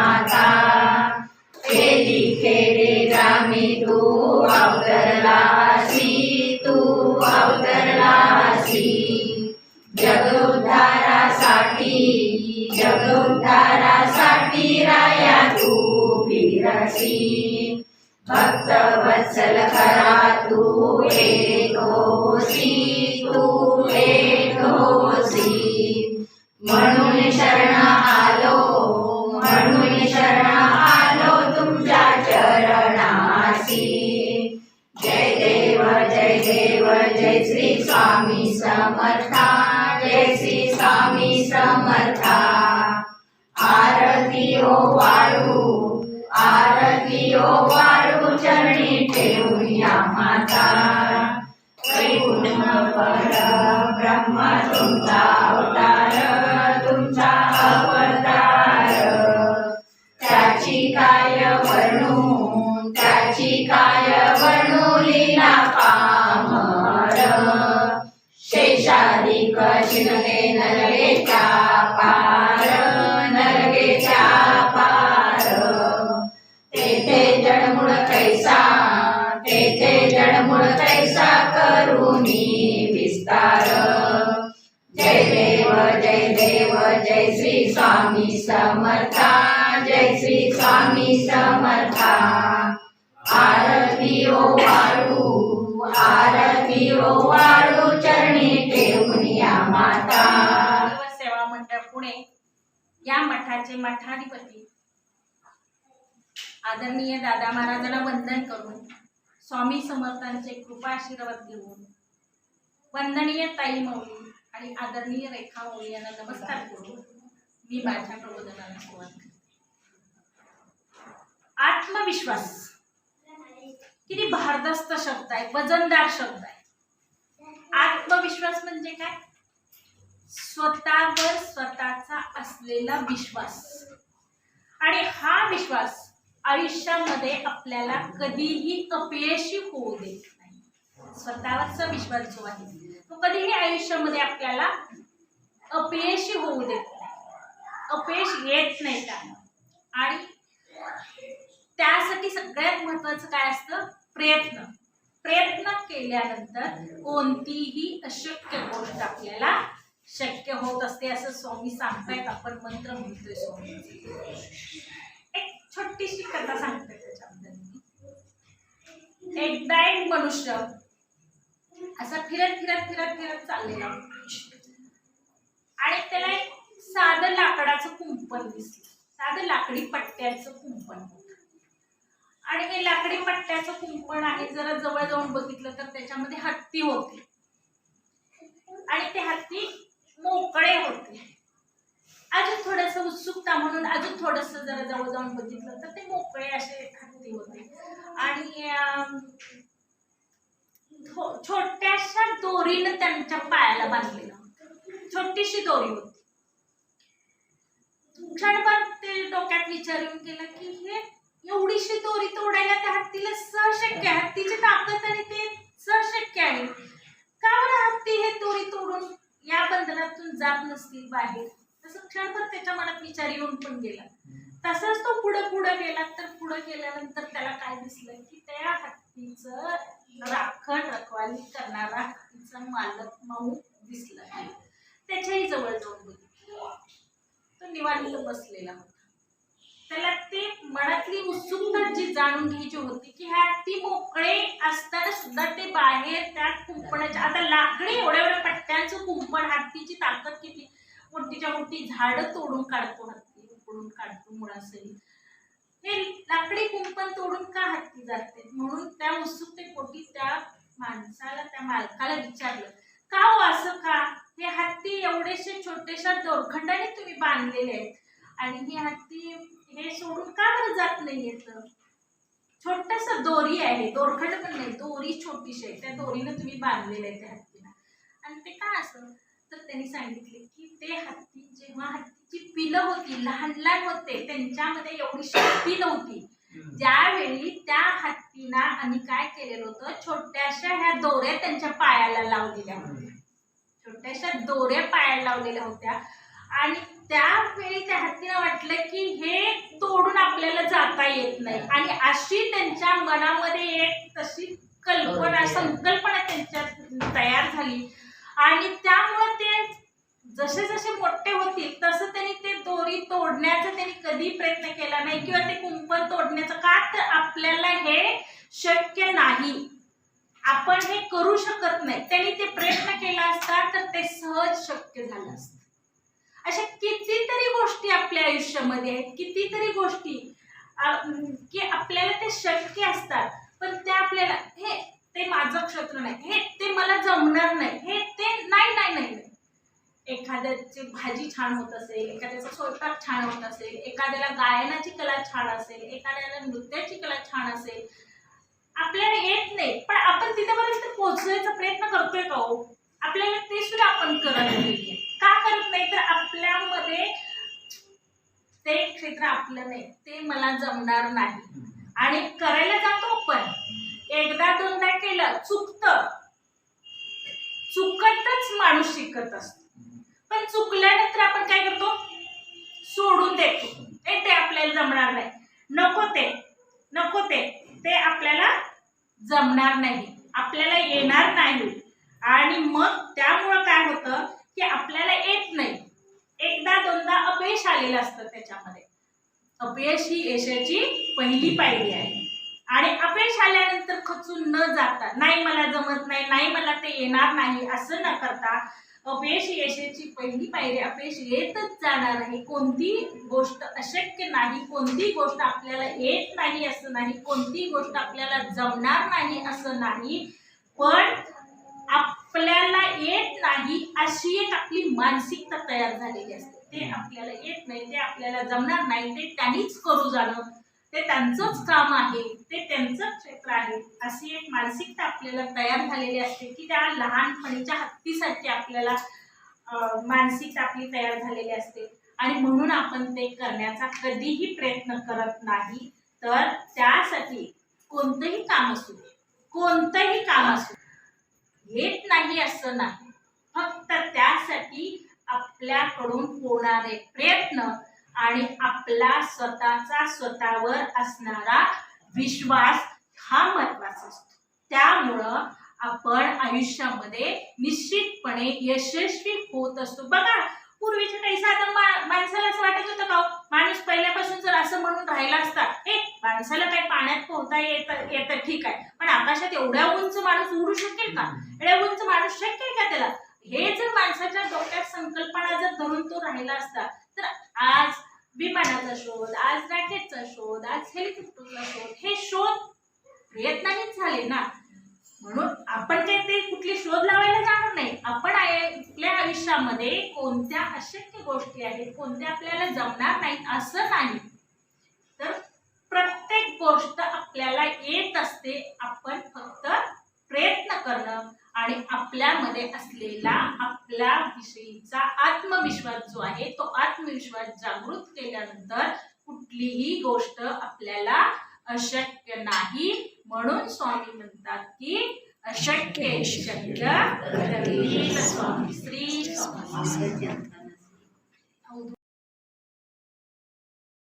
माता खेळी खेळी रामी तू अवतरलासी तू अवतरलासी जगोद्धारासाठी जगोद्धारासाठी राया तू बिरसी भक्त वत्सल करा तू एक होसी तू एक होसी म्हणून जय देव जय देव जय श्री स्वामी समर्था जय श्री स्वामी समर्था. आरती ओ वाळू आरती ओ वाळू चरणी ठेवूया माता. पर ब्रह्म तुमचा पामर शेषाधिक नरगेच्या पार नरगेच्या पार तेथे जडमुळ कैसा तेथे जडमुळ कैसा करुणी विस्तार जय देव जय देव जय श्री स्वामी समर्था जय श्री स्वामी समर्था आरती ओ वाळू आरती ओ वाळू चरणी ठेवून या माता. सेवा मंडळ पुणे या मठाचे मठाधिपती आदरणीय दादा महाराजांना वंदन करून स्वामी समर्थांचे कृपा आशीर्वाद घेऊन वंदनीय ताई मौली आणि आदरणीय रेखा मौली यांना नमस्कार करून मी माझ्या प्रबोधनाला सुरुवात आत्मविश्वास. किती भारदस्त शब्द आहे वजनदार शब्द आहे. आत्मविश्वास म्हणजे काय? स्वतःवर स्वतःचा असलेला विश्वास. आणि हा विश्वास आयुष्यामध्ये आपल्याला कधीही अपयशी होऊ देत नाही. स्वतःवरचा विश्वास जो आहे तो कधीही आयुष्यामध्ये आपल्याला अपयशी होऊ देत नाही. अपयश येत नाही का आणि त्यासाठी सगळ्यात महत्वाचं काय असतं? प्रयत्न. प्रयत्न केल्यानंतर कोणतीही अशक्य गोष्ट आपल्याला शक्य होत असते असं स्वामी सांगतायत. आपण मंत्र म्हणतोय स्वामी एक छोटीशी कथा सांगते त्याच्याबद्दल एकदा एक मनुष्य असा फिरत फिरत फिरत फिरत चाललेला आणि त्याला एक साधं लाकडाचं कुंपण दिसलं. साधं लाकडी पट्ट्याचं कुंपण. आणि हे लाकडी पट्ट्याचं कुंपण आहे. जरा जवळ जाऊन बघितलं तर त्याच्यामध्ये हत्ती होते. आणि ते हत्ती मोकळे होते. अजून थोडस उत्सुकता म्हणून अजून थोडस जरा जवळ जाऊन बघितलं तर ते मोकळे असे हत्ती होते. आणि छोट्याशा दोरीनं त्यांच्या पायाला बांधलेलं छोटीशी दोरी होती. क्षणभर ते डोक्यात विचारून केलं की हे एवढीशी दोरी तोडायला त्या हत्तीला सहशक्य आहे. हत्तीची ताकद आणि ते सहशक्य आहे. का बरं हत्ती हे दोरी तोडून या बंधनातून जात नसतील बाहेर? तसं क्षणभर त्याच्या मनात विचार येऊन पण गेला. तसाच तो पुढं पुढं गेला. तर पुढं गेल्यानंतर त्याला काय दिसलं? की त्या हत्तीचं राखण रखवाली करणारा हत्तीचा मालक माऊ दिसला त्याच्याही जवळ जाऊन बघितलं. तो निवांत बसलेला होता. मनातली उत्सुकता जी जाणून घ्यायची होती की ह्या ती मोकळे असताना सुद्धा ते बाहेर त्या कुंपणाच्या आता लाकडी एवढ्या एवढ्या पट्ट्यांचं कुंपण हत्तीची ताकद किती? मोठीच्या मोठी झाडं तोडून काढतो हत्ती उकडून काढतो मुळासही. हे लाकडी कुंपण तोडून का हत्ती जाते? म्हणून त्या उत्सुकतेपोटी त्या माणसाला त्या मालकाला विचारलं का हो असं का? हे हत्ती एवढेसे छोटेशा दोरखंडाने तुम्ही बांधलेले आहेत आणि हे हत्ती हे सोडून का बरं जात नाही येत? छोटस दोरी आहे दोरखंड पण नाही दोरी छोटीशी आहे. त्या दोरीनं तुम्ही बांधलेलं आहे त्या हत्तीला. आणि ते का असं? तर त्यांनी सांगितले की ते हत्ती जेव्हा हत्तीची पिलं होती लहान लहान होते त्यांच्यामध्ये एवढी शक्ती नव्हती. ज्यावेळी त्या हत्तीना आम्ही काय केलेलं होतं? छोट्याशा ह्या दोऱ्या त्यांच्या पायाला लावलेल्या होत्या. छोट्याशा दोऱ्या पायाला लावलेल्या होत्या. आणि त्यावेळी त्या हत्तीला वाटलं की हे तोडून आपल्याला जाता येत नाही. आणि अशी त्यांच्या मनामध्ये एक तशी कल्पना संकल्पना त्यांच्यात तयार झाली. आणि त्यामुळे ते जसे जसे मोठे होतील तसं त्यांनी ते दोरी दोरी तोडण्याचा त्यांनी कधी प्रयत्न केला नाही. किंवा ते कुंपण तोडण्याचं का तर आपल्याला हे शक्य नाही. आपण हे करू शकत नाही. त्यांनी ते प्रयत्न केला असता तर ते सहज शक्य झालं असतं. अशा कितीतरी गोष्टी आपल्या आयुष्यामध्ये आहेत कितीतरी गोष्टी की आपल्याला ते शक्य असतात पण ते आपल्याला हे ते माझं क्षेत्र नाही हे ते मला जमणार नाही हे ते नाही नाही नाही नाही. एखाद्याची भाजी छान होत असेल एखाद्याचा स्वयंपाक छान होत असेल एखाद्याला गायनाची कला छान असेल एखाद्याला नृत्याची कला छान असेल आपल्याला येत नाही पण आपण तिथेपर्यंत पोहोचण्याचा प्रयत्न करतोय का हो आपल्याला ते सुद्धा आपण करत नाहीये का करत नाही तर आपल्यामध्ये ते क्षेत्र आपलं नाही ते मला जमणार नाही. आणि करायला जातो पण एकदा दोनदा केलं चुकतं. चुकतच माणूस शिकत असतो. पण चुकल्यानंतर आपण काय करतो? सोडून देतो. ए ते आपल्याला जमणार नाही. नको ते. नको ते. ते आपल्याला जमणार नाही. आपल्याला येणार नाही. आणि मग त्यामुळं काय होतं की आपल्याला येत नाही. एकदा दोनदा अपयश आलेलं असतं त्याच्यामध्ये. अपयश ही यशाची पहिली पायरी आहे. आणि अपयश आल्यानंतर खचून न जाता नाही मला जमत नाही नाही मला ते येणार नाही असं न करता अपयश ही यशाची पहिली पायरी अपयश येतच जाणार आहे कोणती गोष्ट अशक्य नाही कोणती गोष्ट आपल्याला येत नाही असं नाही कोणती गोष्ट आपल्याला जमणार नाही असं नाही. पण आपल्याला येत नाही अशी एक आपली मानसिकता तयार झालेली असते. ते आपल्याला येत नाही ते आपल्याला जमणार नाही ते त्यांनीच करू जाणं. ते त्यांचंच काम आहे ते त्यांचंच क्षेत्र आहे. अशी एक मानसिकता आपल्याला तयार झालेली असते की त्या लहानपणीच्या हत्तीसाठी आपल्याला मानसिकता आपली तयार झालेली असते. आणि म्हणून आपण ते करण्याचा कधीही प्रयत्न करत नाही. तर त्यासाठी कोणतंही काम असू दे, कोणतंही काम असू येत नाही असं नाही. फक्त त्यासाठी आपल्याकडून होणारे प्रयत्न आणि आपला स्वतःचा स्वतःवर असणारा विश्वास हा महत्त्वाचा असतो. त्यामुळं आपण आयुष्यामध्ये निश्चितपणे यशस्वी होत असतो. बघा पूर्वीच्या काही साधन माणसाला असं वाटत होतं का हो, माणूस पहिल्यापासून जर असं म्हणून राहिला असता हे माणसाला काही पाण्यात पोहता येत येतं ठीक आहे. पण आकाशात एवढ्या उंच माणूस उडू शकेल का? एवढ्या उंच माणूस शक्य आहे का त्याला? हे जर माणसाच्या डोक्यात संकल्पना जर धरून तो राहिला असता तर आज विमानाचा शोध आज रॅकेटचा शोध आज हेलिकॉप्टरचा शोध हे शोध प्रयत्नानेच झाले ना. म्हणून आपण काही ते कुठले शोध लावायला जाणार नाही. आपण आय- आपल्या आयुष्यामध्ये कोणत्या अशक्य गोष्टी आहेत कोणत्या आपल्याला जमणार नाहीत असं नाही. तर प्रत्येक गोष्ट आपल्याला येत असते आपण फक्त प्रयत्न करणं. आणि आपल्यामध्ये असलेला आपल्या विषयीचा आत्मविश्वास जो आहे तो आत्मविश्वास जागृत केल्यानंतर कुठलीही गोष्ट आपल्याला अशक्य नाही. म्हणून स्वामी म्हणतात की अशक्य शक्य स्वामी. श्री स्वामी.